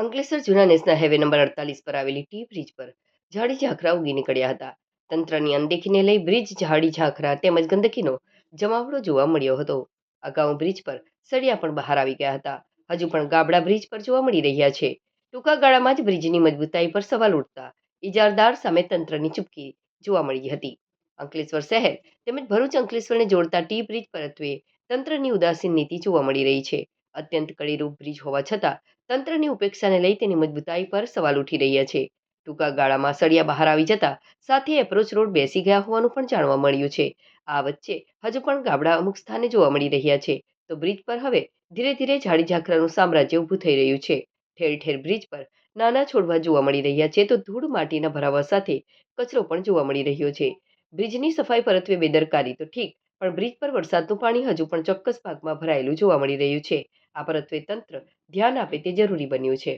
અંકલેશ્વર જૂના national highway number અડતાલીસ પર આવેલી ટી બ્રિજ પર ઝાડી ઝાંખરા ઉગી નીકળ્યા હતા. તંત્રની અનદેખીને લઈ બ્રિજ ઝાડી ઝાંખરા તેમજ ગંદકીનો જમાવડો જોવા મળ્યો હતો. અગાઉ બ્રિજ પર સળિયા પણ બહાર આવી ગયા હતા. હજુ પણ ગાબડા બ્રિજ પર જોવા મળી રહ્યા છે. ટૂંકા ગાળામાં જ બ્રિજની મજબૂતાઈ પર સવાલ ઉઠતા ઇજારદાર સામે તંત્રની ચૂપકી જોવા મળી હતી. અંકલેશ્વર શહેર તેમજ ભરૂચ અંકલેશ્વરને જોડતા ટી બ્રિજ પરત્વે તંત્રની ઉદાસીન નીતિ જોવા મળી રહી છે. અત્યંત કડીરૂપ બ્રિજ હોવા છતાં, તંત્રની ઉપેક્ષાને લઈ તેની મજબૂતાઈ પર સવાલ ઉઠી રહ્યા છે. ટૂંકા ગાળામાં સળિયા બહાર આવી જતા, સાથે એપ્રોચ રોડ બેસી ગયા હોવાનું પણ જાણવા મળ્યું છે. આ વચ્ચે હજુ પણ ગાબડા અમુક સ્થાને જોવા મળી રહ્યા છે. તો બ્રિજ પર હવે ધીરે ધીરે ઝાડી ઝાંખરાનું સામ્રાજ્ય ઊભું થઈ રહ્યું છે. ઠેર ઠેર બ્રિજ પર નાના છોડવા જોવા મળી રહ્યા છે તો ધૂળ માટીના ભરાવા સાથે કચરો પણ જોવા મળી રહ્યો છે. બ્રિજની સફાઈ પરત્વે બેદરકારી તો ઠીક, પણ બ્રિજ પર વરસાદનું પાણી હજુ પણ ચોક્કસ ભાગમાં ભરાયેલું જોવા મળી રહ્યું છે. આ પરત્વે તંત્ર ધ્યાન આપે તે જરૂરી બન્યું છે.